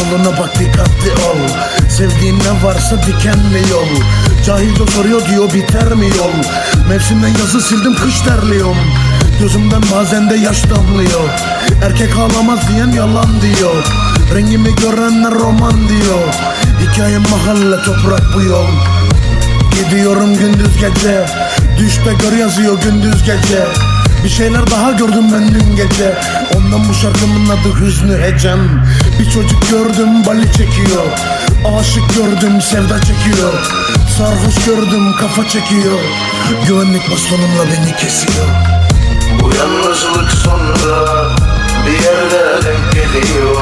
Soluna bak dikkatli ol. Sevdiğin ne varsa dikenli yol. Cahilce soruyor diyor biter mi yol? Mevsimden yazı sildim kış terliyorum. Gözümden bazen de yaş damlıyor. Erkek ağlamaz diyen yalan diyor. Rengimi görenler roman diyor. Hikayem mahalle toprak bu yol. Gidiyorum gündüz gece. Düşte gör yazıyor gündüz gece bir şeyler daha gördüm ben dün gece. Ondan bu şarkımın adı Hüznü Hecem Bir çocuk gördüm bali çekiyor. Aşık gördüm sevda çekiyor. Sarhoş gördüm kafa çekiyor. Güvenlik bastonumla beni kesiyor. Bu yalnızlık sonra bir yerde denk geliyor.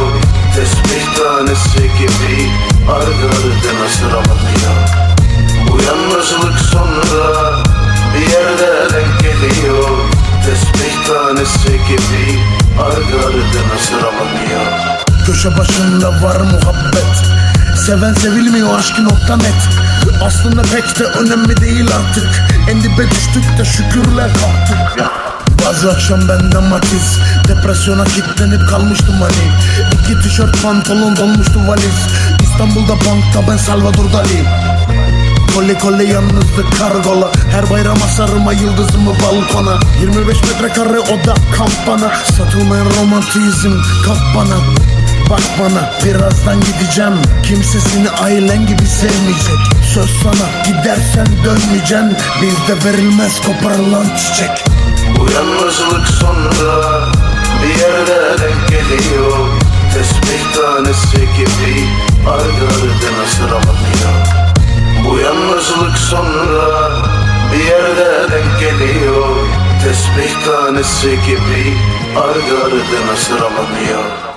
Tesbih tanesi gibi ardı ardına sıralanıyor sıralanıyor Köşe başında var muhabbet. Seven sevilmiyor aşkı nokta net. Aslında pek de önemli değil artık. En dibe düştük de şükürler kalktık. Bazı akşam bende matiz. Depresyona kilitlenip kalmıştım hani İki tişört pantolon dolmuştu valiz. İstanbul'da bankta ben Salvador Dali Kole kole yalnızlık kargola. Her bayram asarıma yıldızımı balkona. 25 metrekare oda kampana. Satılmayan romantizm kap bana. Bak bana birazdan gideceğim. Kimse seni ailen gibi sevmeyecek. Söz sana gidersen dönmeyeceksin. Bizde verilmez koparılan çiçek. Bu yerde denk geliyor. Tesbih tanesi gibi ardı ardına sıralanıyor